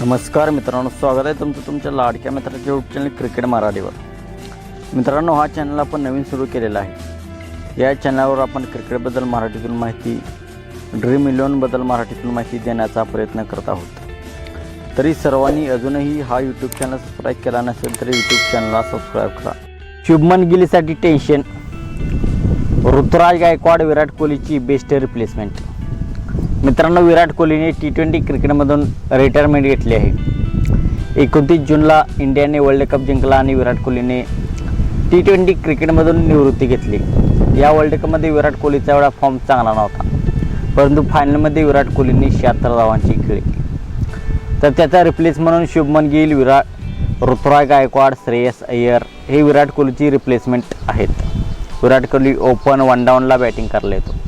नमस्कार मित्रांनो स्वागत आहे तुमचं तुमच्या लाडक्या मित्राच्या यूट्यूब चॅनल क्रिकेट मराठीवर. मित्रांनो हा चॅनल आपण नवीन सुरू केलेला आहे. या चॅनलवर आपण क्रिकेटबद्दल मराठीतून माहिती ड्रीम इलेवनबद्दल मराठीतून माहिती देण्याचा प्रयत्न करत आहोत. तरी सर्वांनी अजूनही हा यूट्यूब चॅनल सबस्क्राईब केला नसेल तरी यूट्यूब चॅनलला सबस्क्राईब करा. शुभमन गिलीसाठी टेन्शन ऋतुराज गायकवाड विराट कोहलीची बेस्ट रिप्लेसमेंट मित्रांनो विराट कोहलीने टी ट्वेंटी क्रिकेटमधून रिटायरमेंट घेतली आहे. एकोणतीस जूनला इंडियाने वर्ल्ड कप जिंकला आणि विराट कोहलीने टी ट्वेंटी क्रिकेटमधून निवृत्ती घेतली. या वर्ल्ड कपमध्ये विराट कोहलीचा एवढा फॉर्म चांगला नव्हता. परंतु फायनलमध्ये विराट कोहलीने शहात्तर धावांची खेळी तर त्याचा रिप्लेस म्हणून शुभमन गिल विराट ऋतुराय गायकवाड श्रेयस अय्यर हे विराट कोहलीची रिप्लेसमेंट आहेत. विराट कोहली ओपन वन डाऊनला बॅटिंग करायला येतो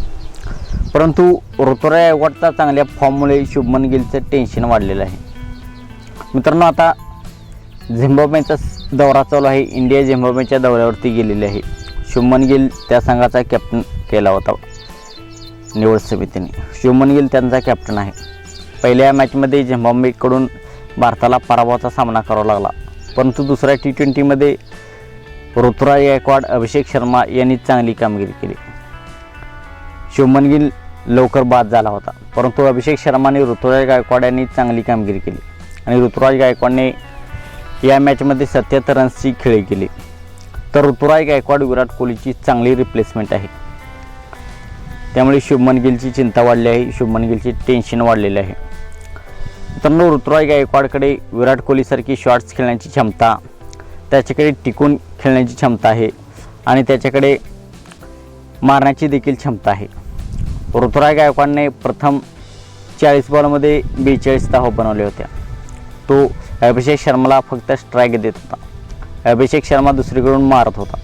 परंतु ऋतुराय गायकवाडचा चांगल्या फॉर्ममुळे शुभमन गिलचं टेन्शन वाढलेलं आहे. मित्रांनो आता झिम्बाब्वेचा दौरा चालू आहे. इंडिया झिम्बाब्वेच्या दौऱ्यावरती गेलेली आहे. शुभमन गिल त्या संघाचा कॅप्टन केला होता. निवड समितीने. शुभमन गिल त्यांचा कॅप्टन आहे. पहिल्या मॅचमध्ये झिम्बाब्वेकडून भारताला पराभवाचा सामना करावा लागला. परंतु दुसऱ्या टी ट्वेंटीमध्ये ऋतुराज गायकवाड अभिषेक शर्मा यांनी चांगली कामगिरी केली. शुभमन गिल लवकर बाद झाला होता. परंतु अभिषेक शर्मा आणि ऋतुराज गायकवाड यांनी चांगली कामगिरी केली. आणि ऋतुराज गायकवाडने या मॅचमध्ये सत्याहत्तर रन्सची खेळी केली. तर ऋतुराज गायकवाड विराट कोहलीची चांगली रिप्लेसमेंट आहे. त्यामुळे शुभमन गिलची चिंता वाढली आहे. शुभमन गिलची टेन्शन वाढलेले आहे. मित्रांनो ऋतुराज गायकवाडकडे विराट कोहलीसारखी शॉट्स खेळण्याची क्षमता त्याच्याकडे टिकून खेळण्याची क्षमता आहे. आणि त्याच्याकडे मारण्याची देखील क्षमता आहे. ऋतुराय गायकवाडने प्रथम चाळीस बॉलमध्ये बेचाळीस धावा बनवल्या होत्या. तो अभिषेक शर्माला फक्त स्ट्राईक देत होता. अभिषेक शर्मा दुसरीकडून मारत होता.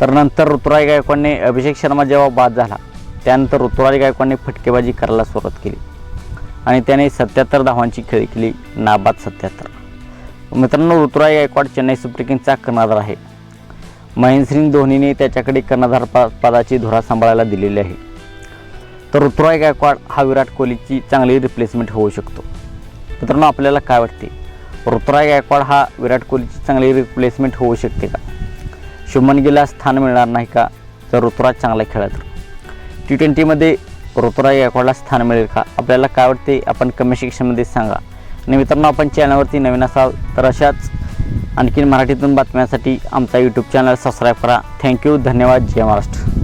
तर नंतर ऋतुराज गायकवाडने अभिषेक शर्मा जेव्हा बाद झाला त्यानंतर ऋतुराज गायकवाडने फटकेबाजी करायला सुरुवात केली. आणि त्याने सत्याहत्तर धावांची खेळी केली नाबाद सत्याहत्तर. मित्रांनो ऋतुराज गायकवाड चेन्नई सुपर किंगचा कर्णधार आहे. महेंद्रसिंग धोनीने त्याच्याकडे कर्णधार प पदाची धुरा सांभाळायला दिलेली आहे. तर ऋतुराज गायकवाड हा विराट कोहलीची चांगली रिप्लेसमेंट होऊ शकतो. मित्रांनो आपल्याला काय वाटते? ऋतुराज गायकवाड हा विराट कोहलीची चांगली रिप्लेसमेंट होऊ शकते का? शुभमन गिलला स्थान मिळणार नाही का? जर ऋतुराज चांगला खेळला तर टी ट्वेंटीमध्ये ऋतुराज गायकवाडला स्थान मिळेल का? आपल्याला काय वाटते? आपण कमेंट सेक्शनमध्ये सांगा. आणि मित्रांनो आपण चॅनलवरती नवीन असाल तर अशाच आणखीन मराठीतून बातम्यांसाठी आमचा यूट्यूब चॅनल सबस्क्राईब करा. थँक्यू धन्यवाद. जय महाराष्ट्र.